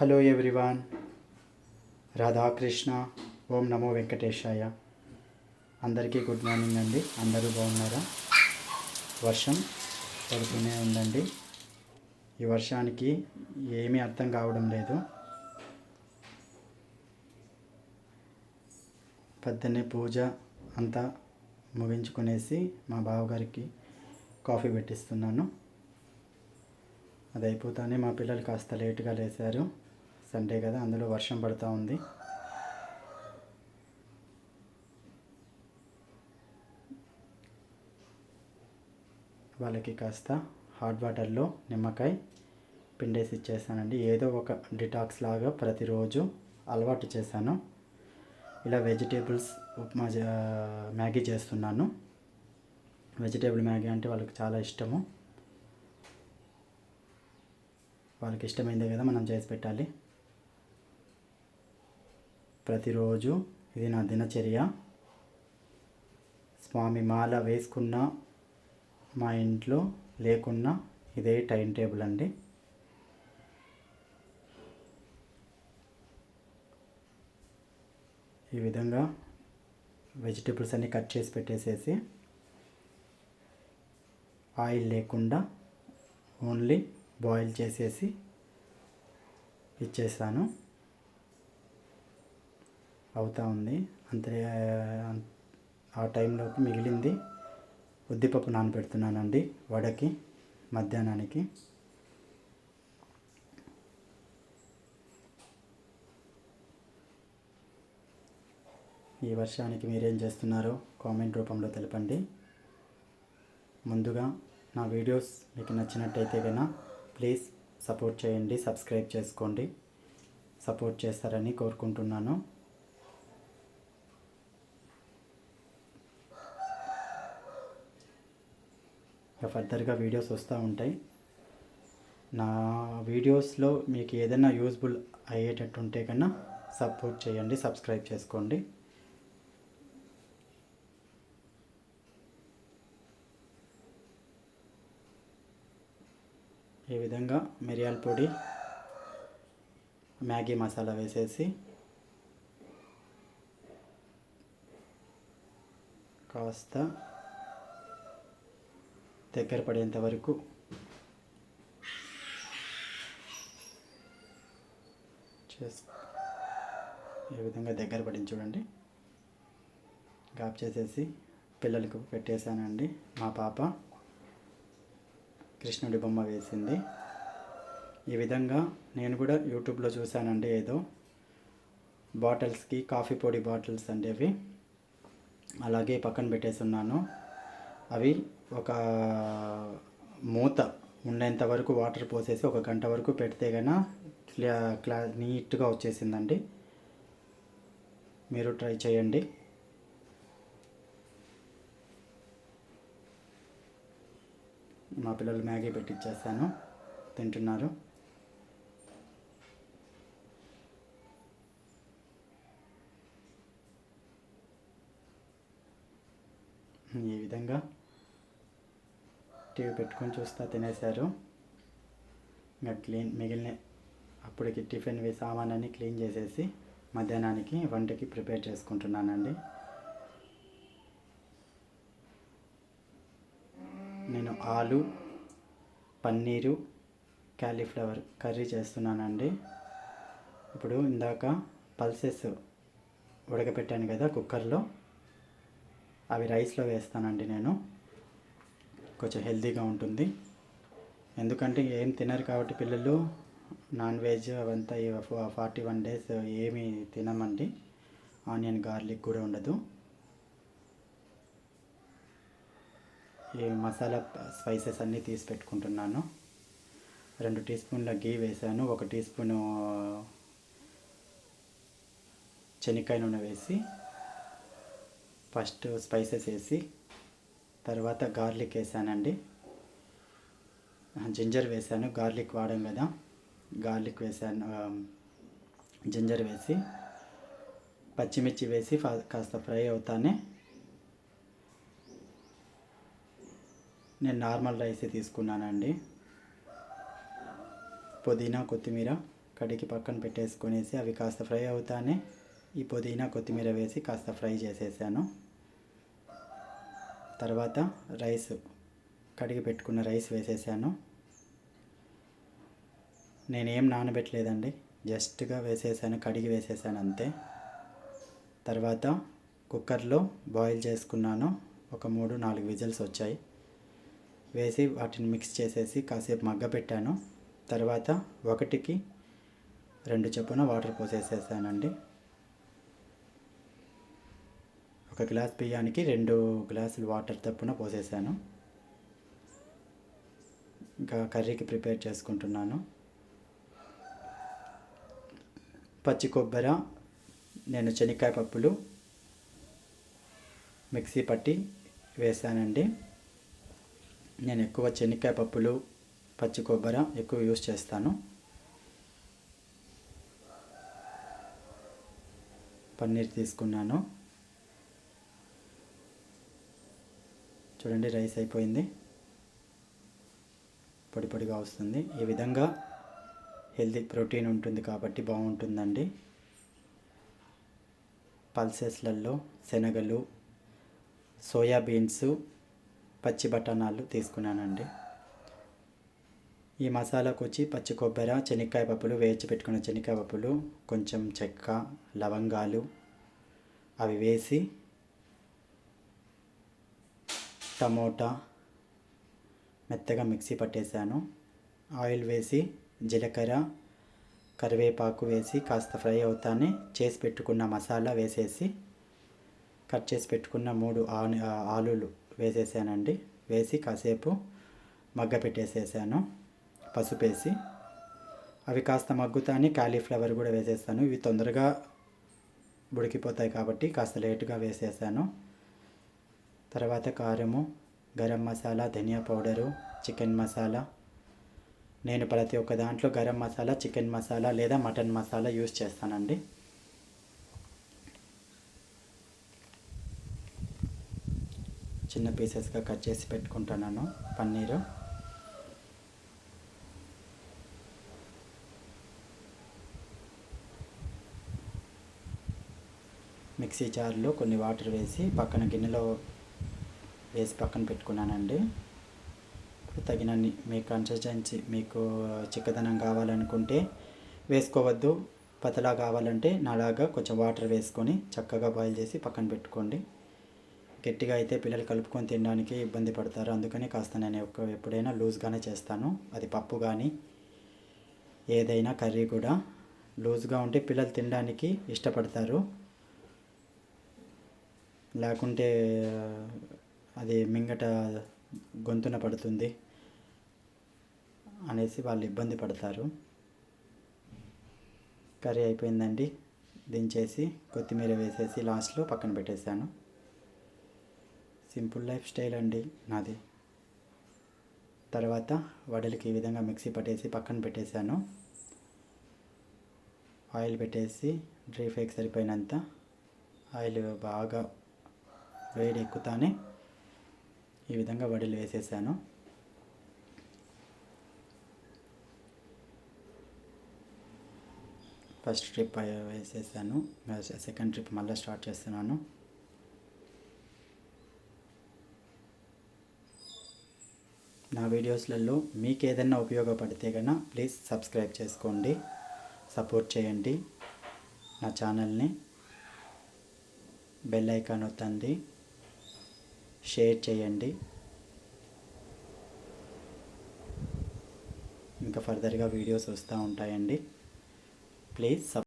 Hello everyone Radhakrishna ఓం నమో వెంకటేశాయ అందరికీ good morning అండి. అందరూ బాగున్నారా? వర్షం పడుతూనే ఉందండి. ఈ వర్షానికి ఏమీ అర్థం కావడం లేదు. పొద్దున్నే పూజ అంతా ముగించుకునేసి మా బావగారికి కాఫీ పెట్టిస్తున్నాను. అది అయిపోతానే మా పిల్లలు కాస్త లేటుగా లేచారు. సండే కదా అందులో వర్షం పడుతూ ఉంది. వాళ్ళకి కాస్త హాట్ వాటర్లో నిమ్మకాయ పిండేసి ఇచ్చేసానండి ఏదో ఒక డిటాక్స్ లాగా ప్రతిరోజు అలవాటు చేశాను. ఇలా వెజిటేబుల్స్ ఉప్మా చే- మ్యాగీ చేస్తున్నాను. వెజిటేబుల్ మ్యాగీ అంటే వాళ్ళకి చాలా ఇష్టము. వాళ్ళకి ఇష్టమైందే కదా మనం చేసి పెట్టాలి. ప్రతిరోజు ఇది నా దినచర్య. స్వామి మాల వేసుకున్న మా ఇంట్లో లేకున్నా ఇదే టైం టేబుల్ అండి. ఈ విధంగా వెజిటేబుల్స్ అన్నీ కట్ చేసి పెట్టేసేసి ఆయిల్ లేకుండా ఓన్లీ బాయిల్ చేసేసి ఇచ్చేసాను అవుతూ ఉంది. అంతే ఆ టైంలోకి మిగిలింది ఉద్దిపప్పు నానబెడుతున్నానండి వడకి మధ్యాహ్నానికి. ఈ వర్షానికి మీరేం చేస్తున్నారో కామెంట్ రూపంలో తెలపండి. ముందుగా నా వీడియోస్ మీకు నచ్చినట్టయితే కన్నా ప్లీజ్ సపోర్ట్ చేయండి సబ్స్క్రైబ్ చేసుకోండి. సపోర్ట్ చేస్తారని కోరుకుంటున్నాను. ఇక ఫర్దర్గా వీడియోస్ వస్తూ ఉంటాయి. నా వీడియోస్లో మీకు ఏదైనా యూస్ఫుల్ అయ్యేటట్టు ఉంటే కన్నా సపోర్ట్ చేయండి సబ్స్క్రైబ్ చేసుకోండి. ఈ విధంగా మిరియాల పొడి మ్యాగీ మసాలా వేసేసి కాస్త దగ్గర పడేంత వరకు. చేసు ఈ విధంగా దగ్గర పడింది చూడండి. గాప్ చేసేసి పిల్లలకు పెట్టేశానండి మా పాప. కృష్ణుడి బొమ్మ వేసింది. ఈ విధంగా నేను కూడా యూట్యూబ్లో చూశానండి ఏదో. బాటిల్స్కి కాఫీ పొడి బాటిల్స్ అంటే అవి. అలాగే పక్కన పెట్టేసి ఉన్నాను అవి ఒక మూత ఉండేంత వరకు వాటర్ పోసేసి ఒక గంట వరకు పెడితే కన్నా క్లా క్లా నీట్గా వచ్చేసిందండి. మీరు ట్రై చేయండి. మా పిల్లలు మ్యాగీ పెట్టిచ్చేస్తాను తింటున్నారు. ఈ విధంగా టీవీ పెట్టుకొని చూస్తా తినేశారు. ఇంకా క్లీన్ మిగిలిన అప్పటికి టిఫిన్ వేసి క్లీన్ చేసేసి మధ్యాహ్నానికి వంటకి ప్రిపేర్ చేసుకుంటున్నానండి. నేను ఆలు పన్నీరు క్యాలీఫ్లవర్ కర్రీ చేస్తున్నానండి. ఇప్పుడు ఇందాక పల్సెస్ ఉడకపెట్టాను కదా కుక్కర్లో అవి రైస్లో వేస్తానండి నేను. కొంచెం హెల్తీగా ఉంటుంది. ఎందుకంటే ఏం తినరు కాబట్టి పిల్లలు నాన్ వెజ్ అవంతా ఫార్టీ వన్ డేస్ ఏమి తినమండి. ఆనియన్ గార్లిక్ కూడా ఉండదు. ఈ మసాలా స్పైసెస్ అన్నీ తీసి పెట్టుకుంటున్నాను. రెండు టీ స్పూన్ల గీ వేసాను. ఒక టీ స్పూను శనక్కాయ నూనె వేసి ఫస్ట్ స్పైసెస్ వేసి తర్వాత గార్లిక్ వేసానండి. జింజర్ వేసాను. గార్లిక్ వాడాం కదా. గార్లిక్ వేసాను. జింజర్ వేసి పచ్చిమిర్చి వేసి కాస్త ఫ్రై అవుతానే. నేను నార్మల్ రైస్ తీసుకున్నానండి. పుదీనా కొత్తిమీర కడిగి పక్కన పెట్టేసుకొనేసి అవి కాస్త ఫ్రై అవుతానే. ఈ పుదీనా కొత్తిమీర వేసి కాస్త ఫ్రై చేసేసాను. తర్వాత రైస్ కడిగి పెట్టుకున్న రైస్ వేసేసాను. నేనేం నానబెట్టలేదండి. జస్ట్గా వేసేసాను కడిగి వేసేసాను అంతే. తర్వాత కుక్కర్లో బాయిల్ చేసుకున్నాను. ఒక మూడు నాలుగు విజిల్స్ వచ్చాయి. వేసి వాటిని మిక్స్ చేసేసి కాసేపు మగ్గ పెట్టాను. తర్వాత ఒకటికి రెండు చొప్పున వాటర్ పోసేసేసానండి. ఒక గ్లాస్ బియ్యానికి రెండు గ్లాసులు వాటర్ తప్పున పోసేసాను. ఇంకా కర్రీకి ప్రిపేర్ చేసుకుంటున్నాను. పచ్చి కొబ్బరి నేను శనక్కాయ పప్పులు మిక్సీ పట్టి వేసానండి. నేను ఎక్కువ శనక్కాయ పప్పులు పచ్చి కొబ్బరి ఎక్కువ యూస్ చేస్తాను. పన్నీర్ తీసుకున్నాను. చూడండి రైస్ అయిపోయింది. పొడి పొడిగా వస్తుంది. ఈ విధంగా హెల్తీ ప్రోటీన్ ఉంటుంది కాబట్టి బాగుంటుందండి. పల్సెస్లలో శనగలు సోయాబీన్స్ పచ్చి బఠానాలు తీసుకున్నానండి. ఈ మసాలాకు వచ్చి పచ్చి కొబ్బరి చెనిక్కాయ పప్పులు వేచి పెట్టుకున్న చెనిక్కాయ పప్పులు కొంచెం చెక్క లవంగాలు అవి వేసి టమోటా మెత్తగా మిక్సీ పట్టేశాను. ఆయిల్ వేసి జీలకర్ర కరివేపాకు వేసి కాస్త ఫ్రై అవుతానే చేసి పెట్టుకున్న మసాలా వేసేసి కట్ చేసి పెట్టుకున్న మూడు ఆని ఆలులు వేసేసానండి. వేసి కాసేపు మగ్గ పెట్టేసేసాను. పసుపు వేసి. అవి కాస్త మగ్గుతానే కాలీఫ్లవర్ కూడా వేసేస్తాను. ఇవి తొందరగా ఉడికిపోతాయి కాబట్టి కాస్త లేటుగా వేసేసాను. తర్వాత కారము గరం మసాలా ధనియా పౌడరు చికెన్ మసాలా. నేను ప్రతి ఒక్క దాంట్లో గరం మసాలా చికెన్ మసాలా లేదా మటన్ మసాలా యూస్ చేస్తానండి. చిన్న పీసెస్గా కట్ చేసి పెట్టుకుంటున్నాను పన్నీరు. మిక్సీ జార్లో కొన్ని వాటర్ వేసి పక్కన గిన్నెలో వేసి పక్కన పెట్టుకున్నానండి. తగినన్ని మీ కన్సిస్టెన్సీ మీకు చిక్కదనం కావాలనుకుంటే వేసుకోవద్దు. పతలా కావాలంటే నాలాగా కొంచెం వాటర్ వేసుకొని చక్కగా బాయిల్ చేసి పక్కన పెట్టుకోండి. గట్టిగా అయితే పిల్లలు కలుపుకొని తినడానికి ఇబ్బంది పడతారు. అందుకని కాస్త నేను ఎప్పుడైనా లూజ్గానే చేస్తాను. అది పప్పు కానీ ఏదైనా కర్రీ కూడా లూజ్గా ఉంటే పిల్లలు తినడానికి ఇష్టపడతారు. లేకుంటే అది మింగట గొంతున పడుతుంది అనేసి వాళ్ళు ఇబ్బంది పడతారు. కర్రీ అయిపోయిందండి. దించేసి కొత్తిమీర వేసేసి లాస్ట్లో పక్కన పెట్టేశాను. సింపుల్ లైఫ్ స్టైల్ అండి నాది. తర్వాత వడలకి ఈ విధంగా మిక్సీ పట్టేసి పక్కన పెట్టేశాను. ఆయిల్ పెట్టేసి డ్రై ఫ్రైకి సరిపోయినంత ఆయిల్ బాగా వేడి ఎక్కుతానే ఈ విధంగా వడిలు వేసేసాను. ఫస్ట్ ట్రిప్ వేసేసాను. సెకండ్ ట్రిప్ మళ్ళీ స్టార్ట్ చేస్తున్నాను. నా వీడియోస్లలో మీకు ఏదైనా ఉపయోగపడితే కనుక ప్లీజ్ సబ్స్క్రైబ్ చేసుకోండి. సపోర్ట్ చేయండి. నా ఛానల్ని బెల్ ఐకాన్ వస్తుంది షేర్ చేయండి. ఇంకా ఫర్దర్గా వీడియోస్ వస్తూ ఉంటాయండి. ప్లీజ్